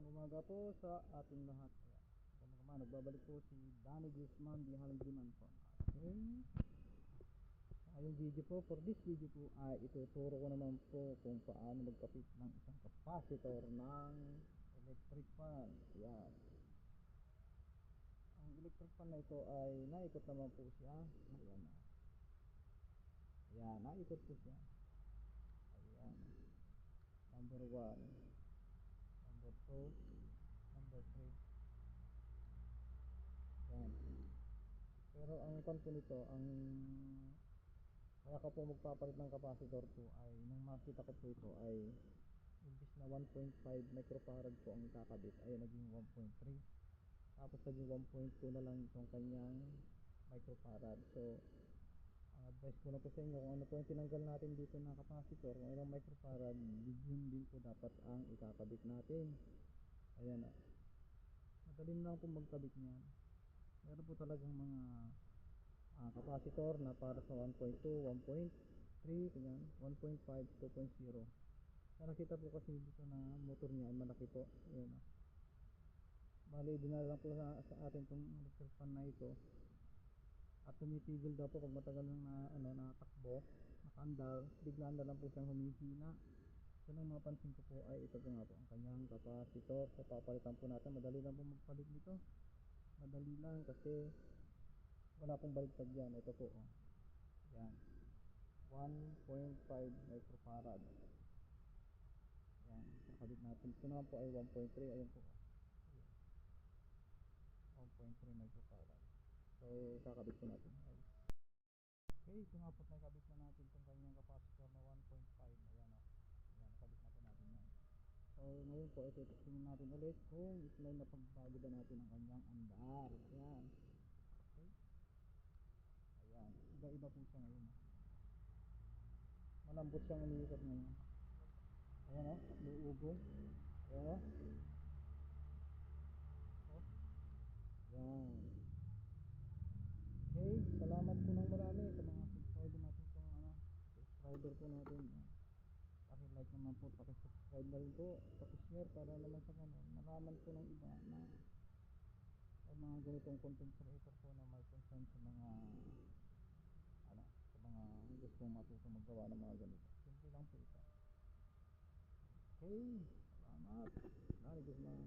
Magandang umaga po sa ating lahat. Magandang umaga. Nagbabalik po si Danny Guzman di Halagdiman po. Okay. Sa yung video po, for this video po ay ituturo ko naman po kung paano magkapit ng isang capacitor ng electric fan. Ayan. Ang electric fan na ito ay naikot naman po siya. Ayan na. Ayan, naikot po siya. Ayan. Number 1 number 2 number 3 yan pero ang kanto nito ang kaya ka po magpapalit ng capacitor po ay nung makita ko po ito ay imbis na 1.5 microfarad po ang kakabit ay naging 1.3 tapos naging 1.2 na lang itong kanyang microfarad. So advice ko na po sa inyo kung ano po yung tinanggal natin dito na capacitor kung ilang microfarad yun din po dapat ang ikakabit natin. Ayan o madali na lang po magkabit niyan. Meron po talagang mga ah, capacitor na para sa 1.2 1.3 ganyan 1.5 2.0 na nakita po kasi dito na motor niya ay malaki po. Ayan o bali dinala lang po sa, sa atin itong fan na ito at tumitigil daw po pag matagal nang na, ano, natakbo nakaandar, biglaan na lang po siyang humihina. So nang mapansin ko po ay ito po nga po ang kanyang capacitor so papalitan po natin. Madali lang po magpalit nito. Madali lang kasi wala pong baligtad yan. Ito po oh. yan. 1.5 microfarad. Yan. Nakabit natin. Ito naman po ay 1.3 ayun po oh. Ayan. 1.3 microfarad So, kakabit ko natin. Okay, ito nga po nakabit na natin itong kanyang capacitor na 1.5. Ayan o. Ayan, nakabit na po natin yan. So, ngayon po, ito tingnan natin ulit kung islay na pagbago ba natin ang kanyang andar. Ayan. Okay. Ayan. Iba-iba po siya ngayon. O. Malambot siyang umiikot ngayon. Ayan o, luugong. Ayan o. Oh. Ayan. Okay, salamat po ng marami sa mga subscriber natin kung ano, subscriber po natin. Paki-like naman po, paki-subscribe na rin po, paki-share para naman sa ganun. Malaman po ng iba na ay mga ganitong content creator po na may concern sa mga ano, sa mga gustong matuto magawa ng mga ganito. Simple lang po ito. Okay, salamat. Lari Guzman,